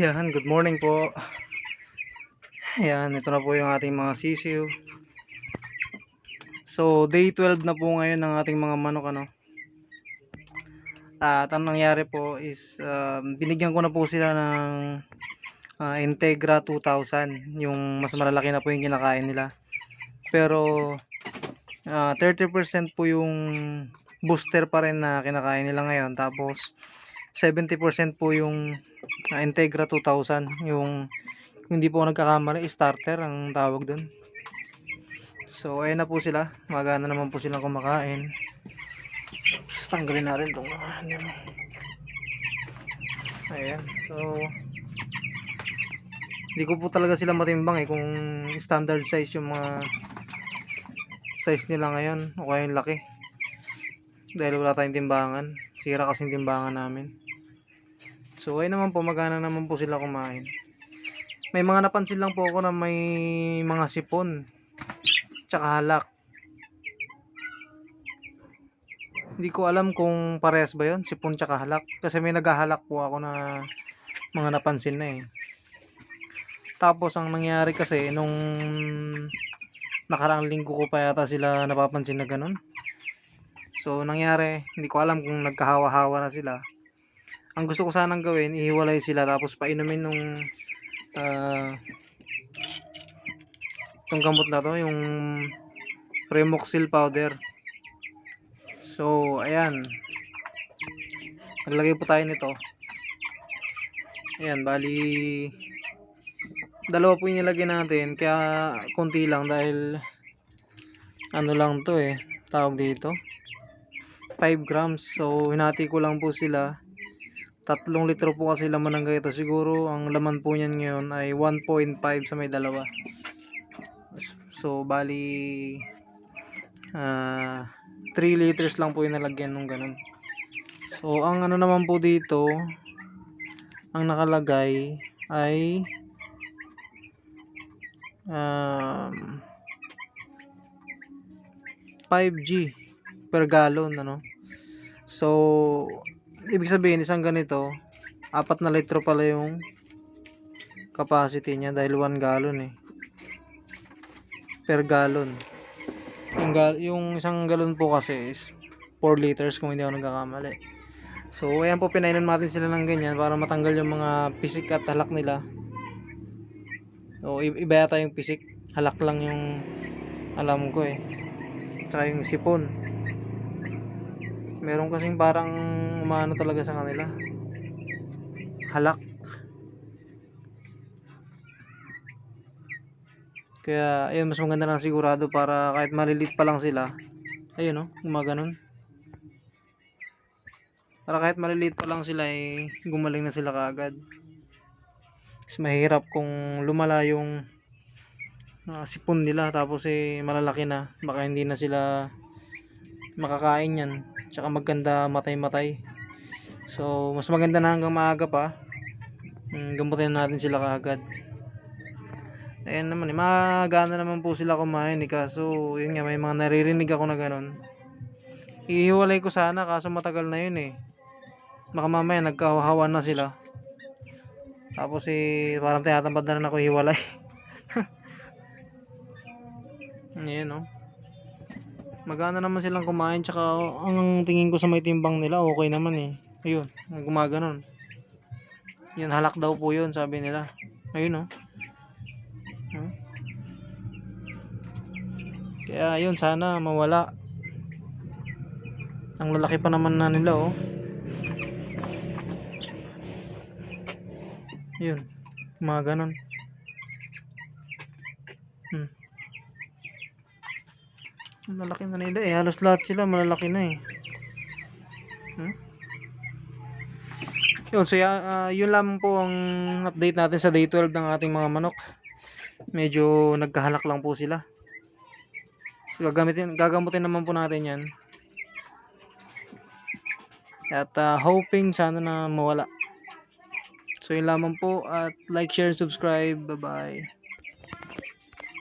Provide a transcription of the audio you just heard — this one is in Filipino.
Yan, good morning po. Yan, ito na po yung ating mga sisiw. So, day 12 na po ngayon ng ating mga manok ano. At ang nangyari po is um, binigyan ko na po sila ng ah, Integra 2000, yung mas malalaki na po yung kinakain nila. Pero ah, 30% po yung booster pa rin na kinakain nila ngayon. Tapos 70% po yung ah, Integra 2000, yung hindi po nagkakamali, starter ang tawag dun. So, ayan na po sila. Magana naman po silang kumakain. Tanggalin natin itong. Ayan. So, hindi ko po talaga sila matimbang eh kung standard size yung mga size nila ngayon o kaya yung laki. Dahil wala tayong timbangan. Sira kasing timbangan namin. So, ayun naman po, magana naman po sila kumain. May mga napansin lang po ako na may mga sipon tsaka halak. Hindi ko alam kung parehas ba yon sipon tsaka halak. Kasi may naghahalak po ako na mga napansin na eh. Tapos ang nangyari kasi nung nakarang linggo ko pa yata sila napapansin na ganun. So nangyari, hindi ko alam kung nagkahawa-hawa na sila. Ang gusto ko sanang gawin, ihiwalay sila tapos painumin nung ah itong gamot na to, yung Premoxil powder. So, ayan. Naglagay po tayo nito. Ayan, bali dalawa po yung nilagay natin kaya konti lang dahil ano lang to eh tawag dito 5 grams so hinati ko lang po sila tatlong litro po kasi laman ng ganito. Siguro ang laman po niyan ngayon ay 1.5 sa may dalawa. So bali ah 3 liters lang po yung nalagyan nung ganun. So ang ano naman po dito ang nakalagay ay um, 5G per gallon ano? So ibig sabihin isang ganito apat na litro pala yung capacity niya dahil 1 gallon eh. Per gallon. Yung, gal yung isang galon po kasi is 4 liters kung hindi ako nagkakamali. So ayan po pinainom natin sila ng ganyan para matanggal yung mga pisik at halak nila. I- iba yata yung pisik. Halak lang yung alam ko eh. Tsaka yung sipon meron kasing parang umano talaga sa kanila. Halak. Kaya ayun mas maganda lang sigurado para kahit malilit pa lang sila ayun no gumaganon para kahit maliliit pa lang sila eh gumaling na sila kaagad. Mas mahirap kung lumala yung ah, sipon nila tapos eh malalaki na. Baka hindi na sila makakain yan tsaka maganda matay matay so mas maganda na hanggang maaga pa. Mm, gamutin natin sila kaagad. Ayan naman eh magana naman po sila kumain eh. Kaso yun nga may mga naririnig ako na ganun. Ihiwalay ko sana kaso matagal na yun eh. Baka mamaya nagkahawan na sila. Tapos eh parang tinatamad na rin ako hiwalay Ayan no. Magana naman silang kumain tsaka ang tingin ko sa may timbang nila okay naman eh. Ayun, gumaganon. Yan halak daw po 'yun sabi nila. Ayun no. Hmm? Kaya ayun sana mawala. Ang lalaki pa naman na nila oh. Yun. Mga ganon. Hmm. Ang lalaki na nila eh. Halos lahat sila malalaki na eh. Hmm? Yun, so ah, yun lamang po ang update natin sa day 12 ng ating mga manok. Medyo nagkahalak lang po sila. So, gagamitin, gagamutin naman po natin yan. At ah, hoping sana na mawala. So yun lamang po at like, share, subscribe. Bye-bye.